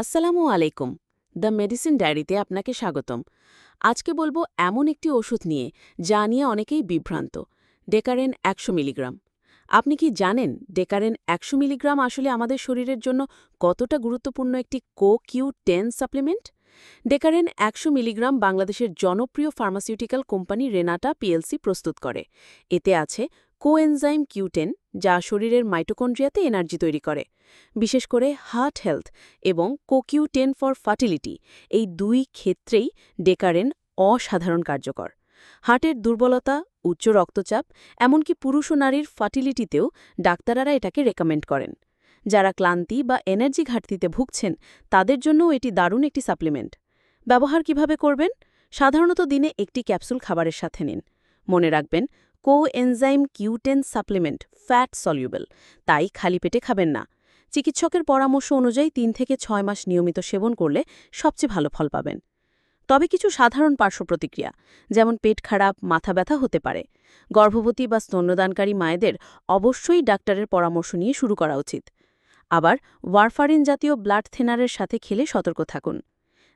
আসসালামু আলাইকুম। The medicine ডায়েরিতে আপনাকে স্বাগতম। আজকে বলব এমন একটি ওষুধ নিয়ে, যা নিয়ে অনেকেই বিভ্রান্ত। ডেকারেন একশো মিলিগ্রাম। আপনি কি জানেন ডেকারেন একশো মিলিগ্রাম আসলে আমাদের শরীরের জন্য কতটা গুরুত্বপূর্ণ একটি কো কিউ টেন সাপ্লিমেন্ট? ডেকারেন একশো মিলিগ্রাম বাংলাদেশের জনপ্রিয় ফার্মাসিউটিক্যাল কোম্পানি রেনাটা পিএলসি প্রস্তুত করে। এতে আছে কোএনজাইম কিউটেন যা শরীরের মাইটোকন্ড্রিয়াতে এনার্জি তৈরি করে, বিশেষ করে হার্ট হেলথ এবং কোকিউ টেন ফর ফার্টিলিটি। এই দুই ক্ষেত্রেই ডেকারেন অসাধারণ কার্যকর। হার্টের দুর্বলতা, উচ্চ রক্তচাপ, এমনকি পুরুষ ও নারীর ফার্টিলিটিতেও ডাক্তাররা এটাকে রেকমেন্ড করেন। যারা ক্লান্তি বা এনার্জি ঘাটতিতে ভুগছেন, তাদের জন্যও এটি দারুণ একটি সাপ্লিমেন্ট। ব্যবহার কীভাবে করবেন? সাধারণত দিনে একটি ক্যাপসুল খাবারের সাথে নিন। মনে রাখবেন coenzyme Q ten supplement, fat soluble. তাই খালি পেটে খাবেন না। চিকিৎসকের পরামর্শ অনুযায়ী তিন থেকে ছয় মাস নিয়মিত সেবন করলে সবচেয়ে ভালো ফল পাবেন। তবে কিছু সাধারণ পার্শ্ব প্রতিক্রিয়া, যেমন পেট খারাপ, মাথা ব্যথা হতে পারে। গর্ভবতী বা স্তন্যদানকারী মায়েদের অবশ্যই ডাক্তারের পরামর্শ নিয়ে শুরু করা উচিত। আবার ওয়ারফারিন জাতীয় ব্লাড থেনারের সাথে খেলে সতর্ক থাকুন।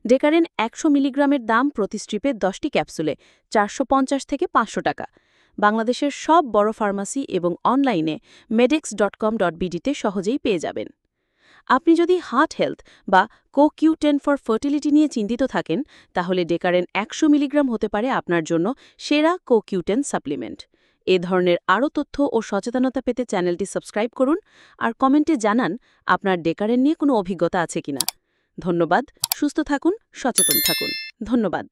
ডেকারেন একশো মিলিগ্রামের দাম প্রতি স্ট্রিপে দশটি ক্যাপসুলে, চারশো পঞ্চাশ থেকে পাঁচশো টাকা। বাংলাদেশের সব বড় ফার্মাসি এবং অনলাইনে মেডেক্স ডট কম ডট বিডিতে সহজেই পেয়ে যাবেন। আপনি যদি হার্ট হেলথ বা co Q ten for fertility নিয়ে চিন্তিত থাকেন, তাহলে ডেকারেন একশো মিলিগ্রাম হতে পারে আপনার জন্য সেরা কো কিউটেন সাপ্লিমেন্ট এ ধরনের আরও তথ্য ও সচেতনতা পেতে চ্যানেলটি সাবস্ক্রাইব করুন আর কমেন্টে জানান আপনার ডেকারেন নিয়ে কোনো অভিজ্ঞতা আছে কিনা। ধন্যবাদ, সুস্থ থাকুন, সচেতন থাকুন। ধন্যবাদ।